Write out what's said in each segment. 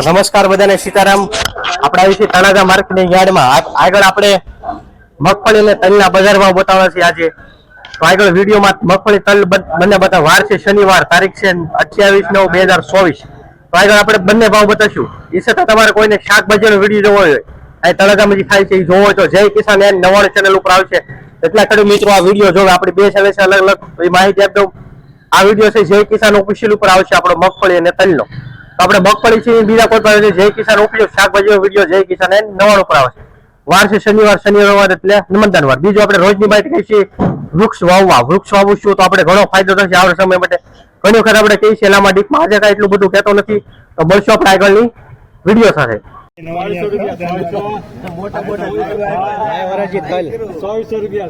નમસ્કાર બધાને, સીતારામ. આપણા વિશે તળાજા માર્કેટિંગ યાર્ડમાં આગળ આપણે મગફળી અને તલના બજાર ભાવ બતાવવા છીએ આજે. તો આગળ વિડીયોમાં મગફળી, તલ બંને બધા વાર છે. શનિવાર, તારીખ છે અઠ્યાવીસ નવ બે હજાર ચોવીસ. તો આગળ આપણે બંને ભાવ બતાવશું. એ છતાં તમારે કોઈને શાકભાજીનો વીડિયો જોવો હોય અહીં તળાજામાં જે થાય છે એ જોવો હોય તો જય કિસાન એન નવાણું ચેનલ ઉપર આવશે. એટલા ખેડૂત મિત્રો આ વીડિયો જોવે, આપણી બે ચેનલ છે અલગ અલગ માહિતી આપી દઉં. આ વીડિયો છે જય કિસાન ઓફિશિયલ ઉપર આવશે આપણો મગફળી અને તલનો. આપણે મગફળી છે બીજા કોઈ પણ જય કિસાન ઉપયોગ શાકભાજીનો વીડિયો જય કિસાન, એન નવાણું ઉપર આવશે વાર છે શનિવાર શનિવાર એટલે નમનદાન વાર. બીજું આપણે રોજની માહિતી કહીએ છીએ વૃક્ષ વાવવા. વૃક્ષ વાવવું શું? તો આપણે ઘણો ફાયદો થશે આવનાર સમય માટે. ઘણી વખત આપણે કહીએ છીએ એલામાં ડીપમાં આજે એટલું બધું કહેતો નથી. તો મળશું આપણે આગળની વીડિયો સાથે. ચોવીસો રૂપિયા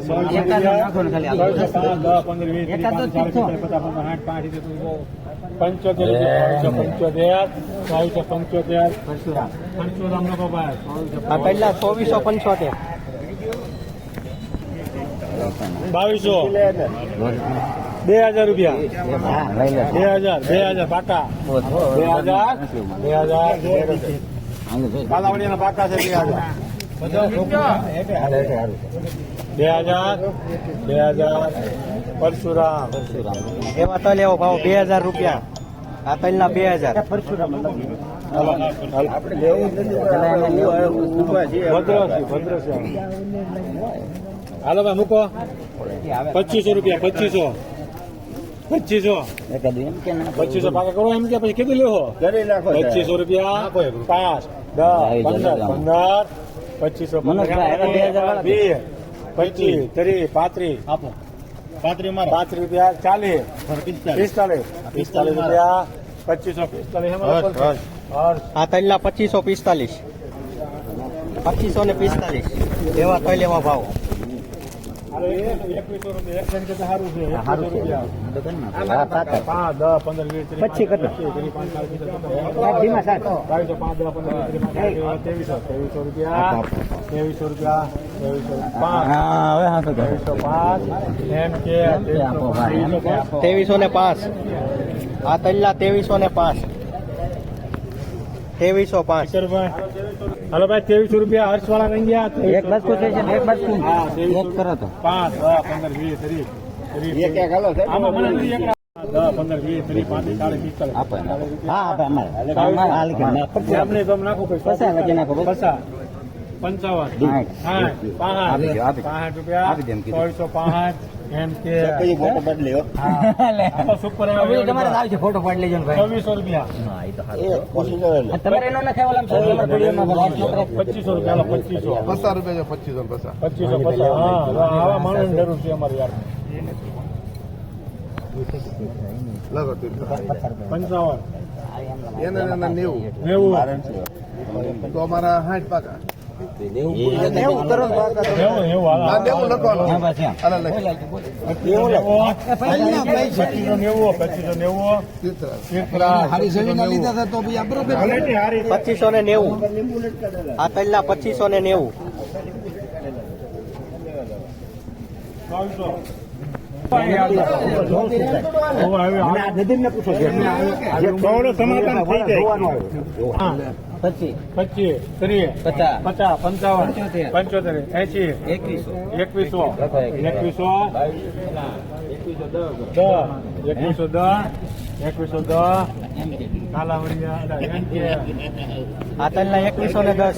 પંચોતેર પંચોતેર ચોવીસો પંચોતેર. પરશુરામ. નો ભાઈ પહેલા ચોવીસો પંચોતેર. બાવીસો. બે હજાર રૂપિયા. બે હજાર બે હજાર પાકા. બે હજાર બે હજાર. કાલાવડીના પાકા છે બે હજાર. બે હજાર બે હજાર. પરશુરામ. એવા તલ એવો ભાવ બે હજાર રૂપિયા. આ તલના બે હજાર. ભદ્રસી ભદ્રસી હાલો. ભાઈ મૂકો. પચીસો રૂપિયા પચીસો. પચીસો. પચીસો પાકા કરો એમ કે પછી કીધું લેવો. પચીસો રૂપિયા. પાંચ. પંદર પંદર પચીસો પચીસ ત્રીસ પાંત્રીસ. આપો. પાંત્રીસ પાંત્રીસ રૂપિયા ચાલીસ. પિસ્તાલીસ. પિસ્તાલીસ. રૂપિયા પચીસો. પિસ્તાલીસ આ તલના પચીસો પિસ્તાલીસ. પચીસો ને પિસ્તાલીસ. એવા એવા ભાવ. પચીસ ત્રેવીસો રૂપિયા ત્રેવીસો રૂપિયા ત્રેવીસો ને પાંચ આ તલ્લા ત્રેવીસો ને પાંચ ત્રેવીસો પાંચ. હાલો ભાઈ ત્રેવીસો રૂપિયા હર્ષવાળા રહી ગયા. એક બસ પૂછે છે એક બસ પૂછે. એક કરો તો. પાંચ દસ પંદર વીસ ત્રીસ પંચાવન પાંચ. પાંચ રૂપિયા આપી દો એમ કે સુપર તમારે જ આવશે ફોટો પાડી લેજો ભાઈ. છવ્વીસો રૂપિયા. તમારે એનો નખાય ઓલા માં અમારે વિડીયોમાં બધા પચીસો રૂપિયા પચીસો. પચાસ રૂપિયા. છે પચીસો પચાસ. પચીસો પચાસ. હા આવા માણસની જરૂર છે અમારે યાર. લગો. પંચાવન. એને નેવું. નેવું. તો અમારા સાઠ પાકા. પચીસો ને નેવું. આ પેલા પચીસો ને નેવું. સમાધાન થઈ જાય. પચીસ. પચીસ ત્રીસ પચાસ. પચાસ પંચાવન પંચોતેર. એસી એકવીસો. એકવીસો એકવીસો દસ. એકવીસો દસ એકવીસો દસ કાલાવડિયા એકવીસો ને દસ.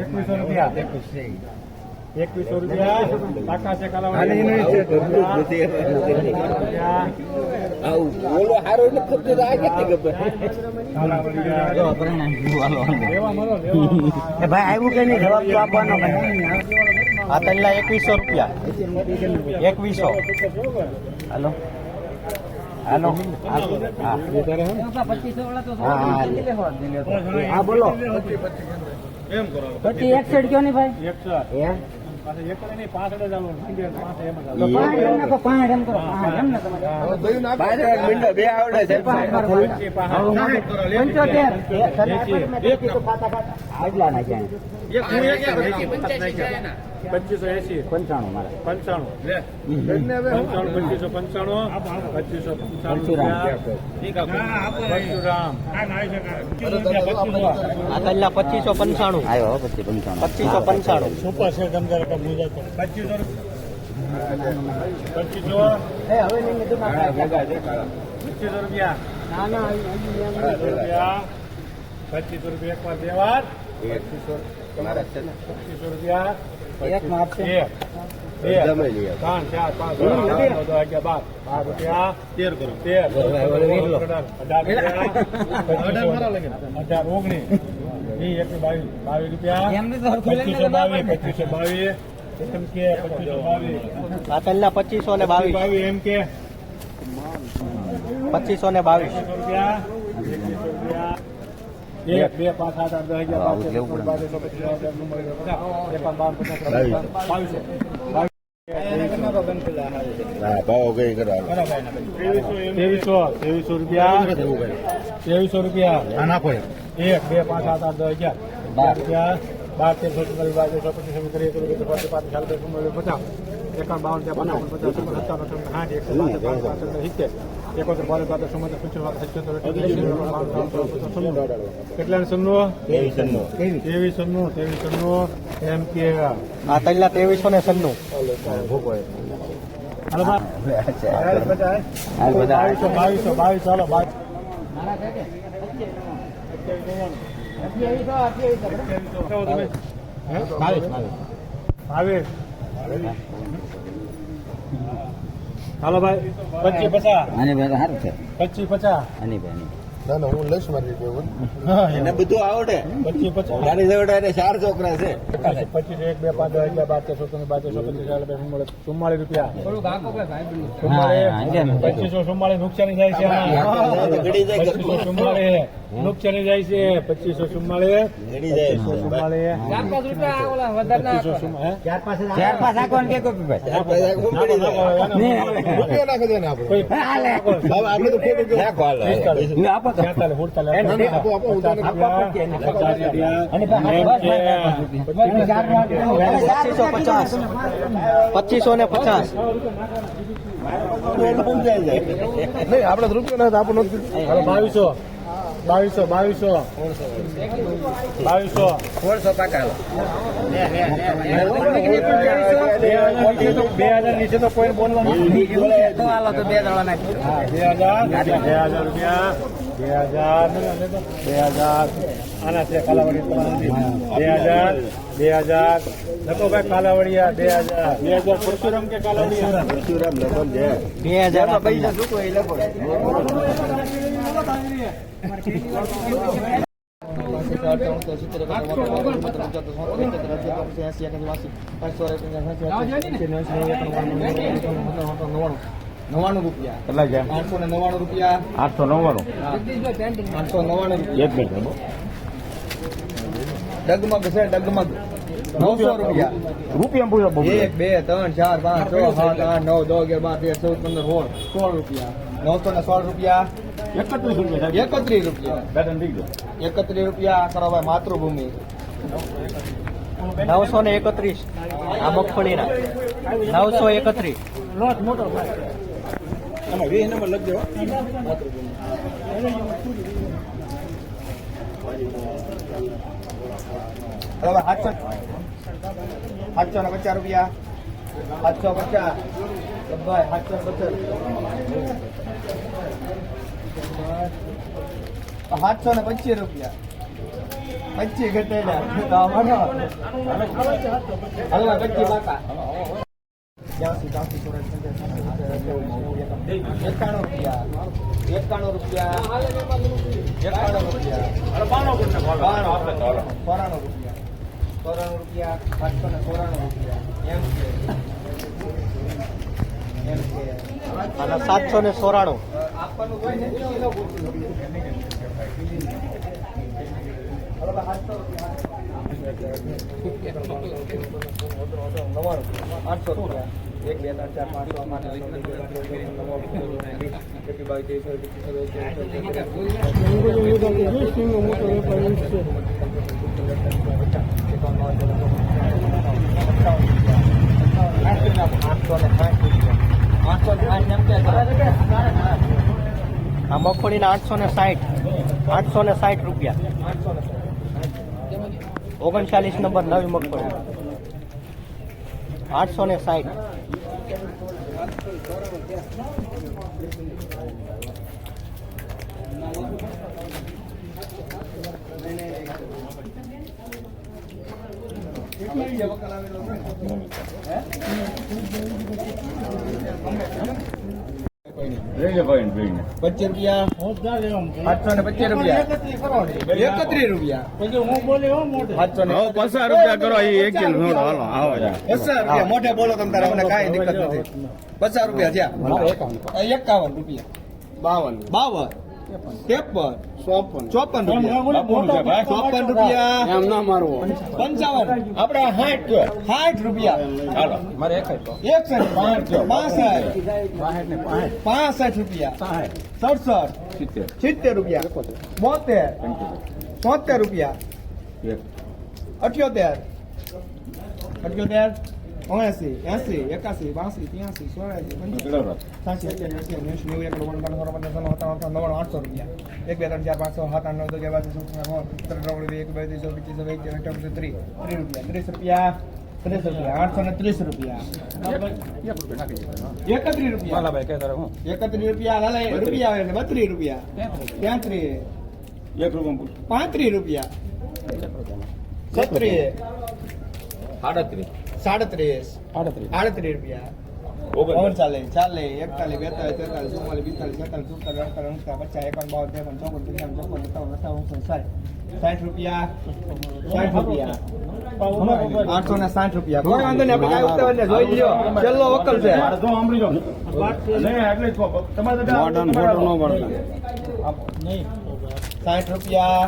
એકવીસો રૂપિયા. એકવીસો રૂપિયા. કાકા છે કાલાવડિયા. ભાઈ આવ્યું કે નહીં? જવાબ તો આપવાનો આ તલના એકવીસો રૂપિયા. એકવીસો. હાલો. હાલો. હા હા બોલો. એમ કરો. પછી એક સાઈડ કયો નહીં ભાઈ? એક નહીં ભાઈ. પંચી, પાંચ. પંચોતેર. એક એક પચીસો એસી. પંચાણું મારે. પંચાણું. પચીસો પંચાણું પચીસો પંચાણું પચીસો પંચાણું. આવ્યો પછી પંચાણું. પચીસો પંચાણું. સુપર છે પચીસો પચીસો. પચીસો રૂપિયા. પચીસો રૂપિયા. પચીસો રૂપિયા એક વાર બે વાર રૂપિયા રૂપિયા અઢાર રૂપિયા ઓગણીસ બાવીસ બાવીસ રૂપિયા પચીસો બાવીસ કે પચીસો ને બાવીસ એમ કે પચીસો ને બાવીસ. ત્રેવીસો ત્રેવીસો રૂપિયા. ત્રેવીસો રૂપિયા. નાખો એક બે પાંચ સાત આઠ દસ અગિયાર. બાર. રૂપિયા. બાર તેરસો ચુમ્માલીસ બાર તેરસો પચીસ કરી પાંત્રીસ ચાલીસ પચાસ. એકાવન બાવન ત્યાં ચોપન પચાસ સત્તાવન અઠાવન સાઠ એકસો પાંચ પાસઠ સિત્તેર એકોતેર સત્યોતેર કેટલા સન્નું ત્રેવીસ સન્નું એમ કે આ તલના ત્રેવીસો ને સન્નું હાલો. હાલ. બાવીસો બાવીસો ચાલો બાવીસ બાવીસ હાલો ભાઈ પચીસ પચાસ. આની ભાઈ સારું છે. પચીસ. પચાસ ભાઈ. ના ના હું લઈશ મારી રીતે એને બધું આવડે. પચીસ પચાસ ગાડી જોડે એને ચાર છોકરા છે. પચીસ એક બે પાંચ હજાર અગિયાર બાર તેરસો ત્રણ બાર તેરસો પચીસ ચુમ્માલીસ રૂપિયા. પચીસો ચુમ્માલીસ નુકસાની જાય છે. નુકસાની જાય છે. પચીસો જાય. પચીસો ચુમ્માલીસ પચીસો પચાસ ને પચાસ. નહીં આપણે રૂપિયો આપણને નથી હાલો, બાવીસો. બાવીસો બાવીસો. બાવીસો. સોળસો પાકા બે હજાર નીચે તો કોઈ બોલવાનું તો તો બે દડા નાખી. બે હજાર બે હજાર રૂપિયા બે હજાર બે હજાર આના છે કાલાવડી બે હજાર બે હજાર લખોભાઈ કાલાવડિયા બે હજાર બે હજાર પરશુરામ કે કાલાવડિયા પરશુરામ લખો. બે હજાર પૈસા શું કોઈ લખો. નવાણું રૂપિયા. કેટલા છે? આઠસો ને નવાણું રૂપિયા. આઠસો નવ્વાણું? આઠસો નવાણું રૂપિયા. એક મિનિટ. ડગમગ છે ડગમગ. નવસો રૂપિયા રૂપિયા. બહુ એક બે ત્રણ ચાર પાંચ છ સાત આઠ નવ દસ અગિયાર બાર તેર ચૌદ પંદર સોળ. સોળ રૂપિયા. નવસો ને સોળ રૂપિયા. એકત્રીસ રૂપિયા એકત્રીસ રૂપિયા. બેટન થઈ ગયો. એકત્રીસ રૂપિયા કરો ભાઈ માતૃભૂમિ. નવસો ને એકત્રીસ. આ મગફળીના. નવસો એકત્રીસ. આમાં વીસ નંબર લખજો બરાબર સાતસો સાતસો ને પચાસ રૂપિયા. સાતસો પચાસ. ભાઈ સાતસો પચાસ. સાતસો ને પચીસ રૂપિયા. પચીસ ઘટેલા હલવા પચીસ બાકા. બ્યાસી ત્યાસી ચોરાસી પંચાસી એકાણું રૂપિયા. એકાણું રૂપિયા. એકાણું રૂપિયા બાણું. ચોરાણું રૂપિયા. ચોરાણું રૂપિયા. પાંચસો ને ચોરાણું રૂપિયા. એમ છે. એમ છે. અને સાતસો ને સોરાણું આપવાનું હોય ને રૂપિયા. આઠસો રૂપિયા. એક બે ત્રણ ચાર પાંચ છ બાવીસ અઠ્યાવીસ ઓગણપચાસ આ મગફળીના આઠસો ને સાઠ આઠસો ને સાઠ રૂપિયા ઓગણચાલીસ નંબર નવી મગફળી આઠસો ને સાઠ. પચીસ રૂપિયા આઠસો ને પચીસ રૂપિયા? એકત્રીસ રૂપિયા. સાતસો ને પચાસ રૂપિયા કરો એ એક નોટ હાલો આવો પચાસ રૂપિયા. મોઢે બોલો તમે તારે અમને કાંઈ દિક્કત નથી. પચાસ રૂપિયા થયા. એકાવન રૂપિયા. બાવન. બાવન. ત્રેપન. ચોપન. ચોપન રૂપિયા. ચોપન રૂપિયા. એમ ના મારવું. પંચાવન. આપડે સાઠ કયો સાઠ રૂપિયા. હાલો. એકસઠ પાસઠ. પાસઠ રૂપિયા. સડસઠ. સિત્તેર. સિત્તેર રૂપિયા. બોતેર. તોતેર રૂપિયા. અઠ્યોતેર. અઠ્યોતેર. ઓએસી એસી એકાસી બાસી ત્યાસી ચોરાસી પંચ્યાસી સાતસી અગિયાર એસી નેવું નેવું એક નવ્વાણું બાણું ત્રણ પચાસ નવ્વાણું અઠાણું નવ્વાણું આઠસો રૂપિયા એક બે ત્રણ ચાર પાંચ છ સાત આઠ નવ દસ અગિયાર બાર તેર ચૌદ પંદર સોળ સત્તર અઢાર ઓગણીસ વીસ એકવીસ બાવીસ ત્રીસ ચોવીસ પચીસ છવ્વીસ સત્તાવીસ અઠ્યાવીસ ત્રીસ ત્રીસ રૂપિયા ત્રીસ રૂપિયા આઠસો ને ત્રીસ રૂપિયા એકત્રીસ રૂપિયા એકત્રીસ રૂપિયા લાલા એ રૂપિયા આવે એટલે બત્રીસ રૂપિયા તેત્રીસ એક રૂપિયા પાંત્રીસ રૂપિયા છત્રીસ સાડત્રીસ સાડત્રીસ. આડત્રીસ રૂપિયા. ઓગણચાલીસ. ચાલીસ એકતાલીસ બેતાલીસ તેતાલીસ ચુમ્માલીસ પિસ્તાલીસ છેતાલીસ સુડતાલીસ અડતાલીસ ઉનતાલીસ પચાસ એકાવન બાવન ત્રેપન ચોપન પંચાવન ચોપન એકાવન સાઠ સાઠ રૂપિયા. સાઠ રૂપિયા. આઠસો ને સાઠ રૂપિયા. કોઈ વાંધો નહીં આપણે કાંઈ ઉતાવળ નહીં. જોઈ લ્યો. છેલ્લો વકલ છે. સાઠ રૂપિયા.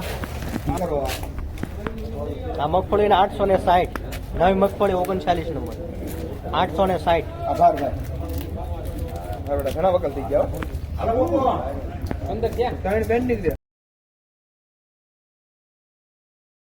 આ મગફળીના આઠસો ને સાઠ. નવી મગફળી ઓગણચાલીસ નંબર. આઠસો ને સાઠ. આભાર ભાઈ. ઘણા વકલ થઈ ગયા હો. ત્રણ બેન છે